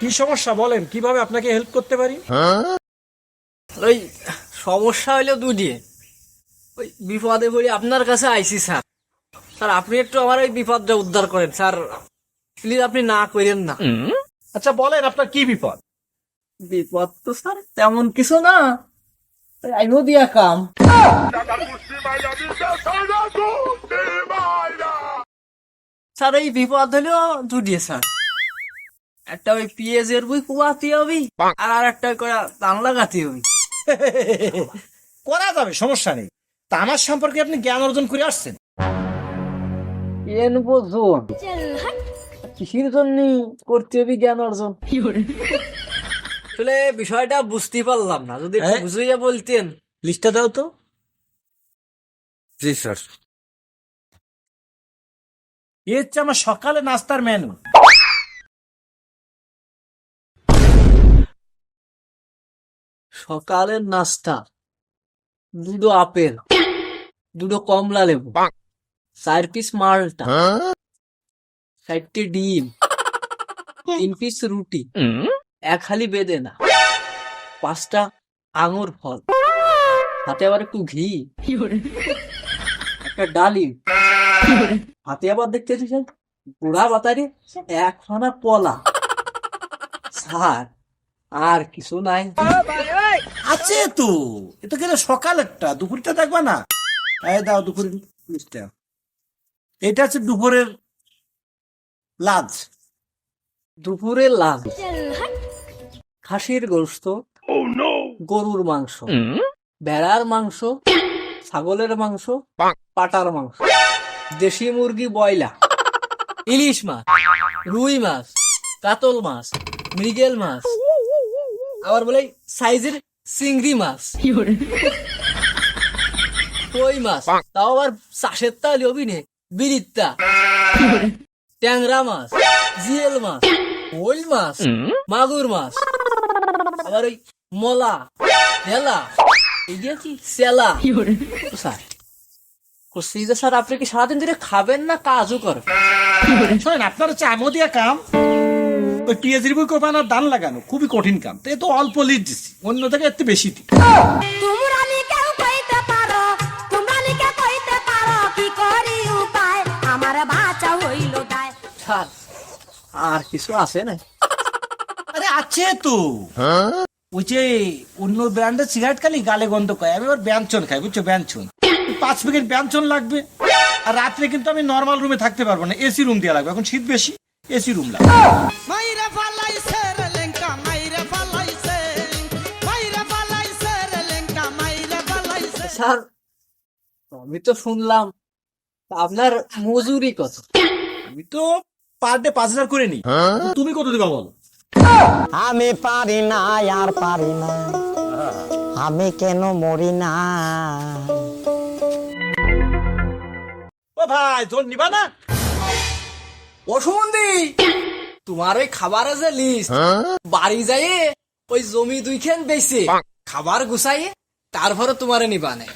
কি সমস্যা বলেন? কীভাবে আপনাকে হেল্প করতে পারি? ওই সমস্যা হইল দুটি ওই বিপদে পড়ে আপনার কাছে আইসি স্যার। স্যার আপনি একটু আমার ওই বিপদটা উদ্ধার করেন স্যার। প্লিজ আপনি না করেন না। আচ্ছা বলেন আপনার কি বিপদ? বিপদ তো স্যার তেমন কিছু না। আইনো দিয়া কাম। স্যার এই বিপদ হলো দুটি স্যার। একটা ওই পিএজের বই কুয়াতে হবি আর আর একটা করে দান লাগাতে হবি। করা যাবে সমস্যা নেই। তা আমার সম্পর্কে আপনি জ্ঞান অর্জন করে আসছেন। এন বোঝুন কিসের জন্য করতে হবে জ্ঞান অর্জন? আসলে বিষয়টা বুঝতে পারলাম না যদি হ্যাঁ? বুঝিয়ে বলতেন। লিস্টটা দাও তো। জি স্যার। এ হচ্ছে আমার সকালে নাস্তার মেনু সকালের নাস্তা। দুটো আপেল দুটো কমলা লেবু চার পিস মালটা চারটে ডিম তিন পিস রুটি এক হালি বেদেনা পাঁচটা আঙুর ফল হাতে আবার একটু ঘি একটা ডালিম। হাতে আবার দেখতে দিচ্ছেন বুড়া বাতারি একখানা পলা স্যার আর কিছু নাই। আছে তো। এটা কিন্তু সকালেরটা দুপুরটা দেখবা না? এই দাও দুপুরের লিস্টটা এটা হচ্ছে দুপুরের লাজ দুপুরের লাজ খাসির গোস্ত। গরুর মাংস। ভেড়ার মাংস। ছাগলের মাংস। পাটার মাংস। দেশি মুরগি বয়লা ইলিশ মাছ। রুই মাছ। কাতল মাছ। মৃগেল মাছ। আবার বলে সাইজের চিংড়ি মাছ। কই মাছ? তাও আবার চাষের তাল অভিনে বিরিত্তা। ট্যাংরা মাছ জিয়েল মাছ ওই মাছ মাগুর মাছ আবার ওই মলা হেলা এইটা কি সেলা স্যার স্যার আপনি কি সারাদিন ধরে খাবেন না কাজও করেন? শোনেন আপনার হচ্ছে আমদিয়া কাম। ওই পিএইচডি বই কোপানোর দান লাগানো খুবই কঠিন কাম। তো এ তো অল্প লিড দিছি অন্য থেকে একটু বেশি দিই তোমরা লিখেও কইতে পারো তোমরা লিখে কইতে পারো কি করি উপায়? আমার বাঁচা হইল দায়। স্যার আর কিছু আছে না? আরে আছে তো। ওই যে অন্য ব্র্যান্ডের সিগারেট খালি গালে গন্ধ করে আমি এবার ব্যঞ্চন খাই বুঝছ ব্যঞ্চন পাঁচ প্যাকেট ব্যঞ্চন লাগবে আর রাত্রে কিন্তু আমি নর্মাল রুমে থাকতে পারব না এসি রুম দেওয়া লাগবে এখন শীত বেশি এসি রুম লাগবে। স্যার। আমি তো শুনলাম আপনার মজুরি কত? আমি তো পার ডে পাঁচ হাজার করে নিই। তুমি কত দিবা বলো? আমি পারি না আর পারি না। আমি কেন মরি না? ও ভাই তোর নিবা না। অসুমন্দি তোমার ওই খাবারের যে লিস্ট বাড়ি যাইয়ে ওই জমি দুইখান বেছে খাবার গুছাইয়ে তারপরে তোমারে নিবা নেই।